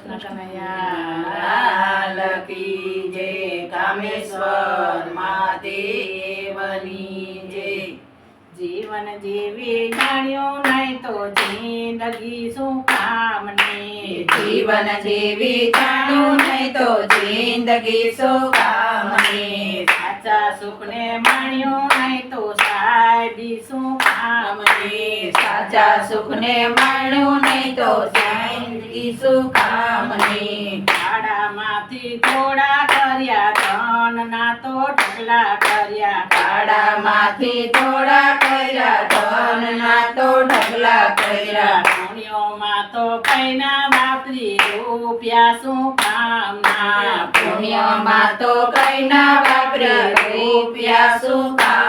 કૃષ્ણ કનૈયા કામેશ્વર મહાદેવની જય જીવન જીવી જાણ્યું નહીં તો જિંદગી શું કામની જીવન જીવી જાણ્યું નહીં. તો જિંદગી શું કામની સાચા સુખને માણ્યું નહીં તો સાહેબી શું કામની સાચા સુખને માણ્યું નહીં તો કાળામાંથી થોડા કર્યા ધનના તો ઢગલા કર્યા. કાળામાંથી થોડા કર્યા ધનના તો ઢગલા કર્યા. પુણ્યોમાં તો કઈના વાપરી રૂપિયા શું કામના પુણ્યોમાં તો કઈના ના વાપરે રૂપિયા શું જીવી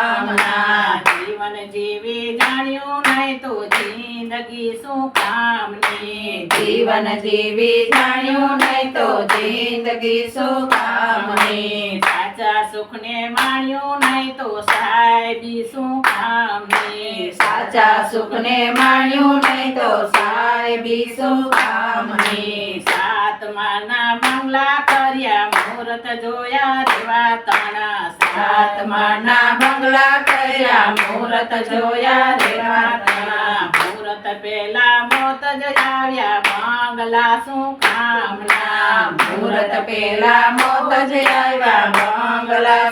જાણ્યું નહીં તો જિંદગી શું કામની? જીવન જીવી જાણ્યું નહીં તો જિંદગી શું કામની? સાચા સુખને માણ્યું નહીં તો સાહેબી શું કામની? સાચા સુખને માણ્યું નહીં તો સાહેબી શું કામની? સાતમાના બંગલા કર્યા, મુહૂર્ત જોયા, રેવા તણા. આત્માના બંગલા મુહૂર્ત જોયા રેવા તણા મુહૂર્ત પેલા મોત જ મંગલા શું કામના? મુહૂર્ત પેલા મોત જ આવ્યા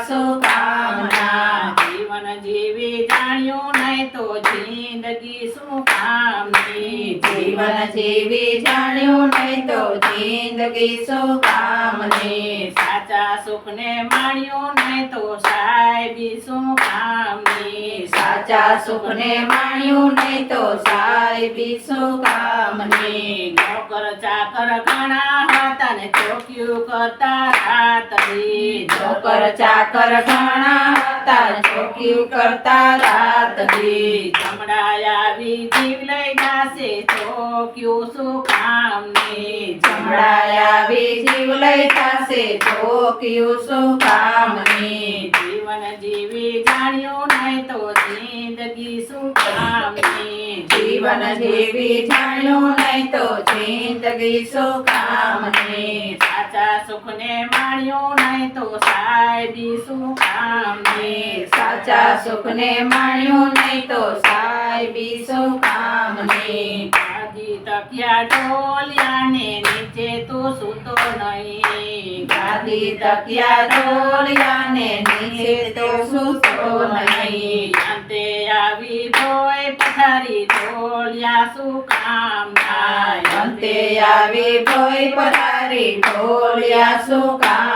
શું કામના જીવન જીવી જાણ્યું નહીં તો જિંદગી શું કામની જીવન જીવી જાણ્યું નહીં તો જિંદગી શું કામની સાચા સુખને માણ્યું નહીં તો સાહેબી શું કામની સાચા સુખને માણ્યું નહીં તો સાહેબી શું કામની નોકર ચાકર ઘણા હતા ને ચોક્યું કરતા રાતડી નોકર ચાકર ઘણા હતા ચોક્યું કરતા રાત દી. જમડા આવી જીવ લઈ જાશે ચોક્યું શું કામની જમડાયા બે જીવ લઈ થશે. ચોક્યું શું કામની જીવન જીવી જાણ્યું નહીં તો જિંદગી શું કામની જીવન જીવી જાણ્યું નહીં તો જિંદગી શું કામની સાચા સુખને માણ્યું નહીં તો સાહેબી શું કામની સાચા સુખને માણ્યું નહીં તો સાહેબી શું કામની ગાદી તકિયા ઢોલિયાને નીચે તો સૂતો નહીં. ગાદી તકિયા ઢોલિયાને નીચે તો સૂતો નહીં. અંતે આવી ભોય પથારી, ઢોલિયા શું કામના અંતે આવી ભોય પથારી, ઢોલિયા શું કામ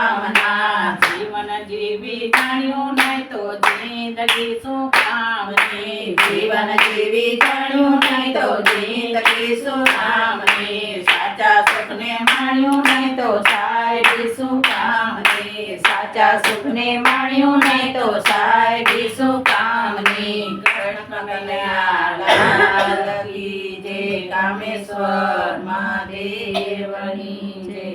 જીવી જાણ્યું નહીં તો જિંદગી શું કામની? જીવન જીવી જાણ્યું નહીં તો જિંદગી શું કામની? સાચા સુખને માણ્યું નહીં તો સાયરી શું કામની? સાચા સુખને માણ્યું નહીં તો સાયરી શું કામની? કલ્યાણ કામેશ્વર મહાદેવની જય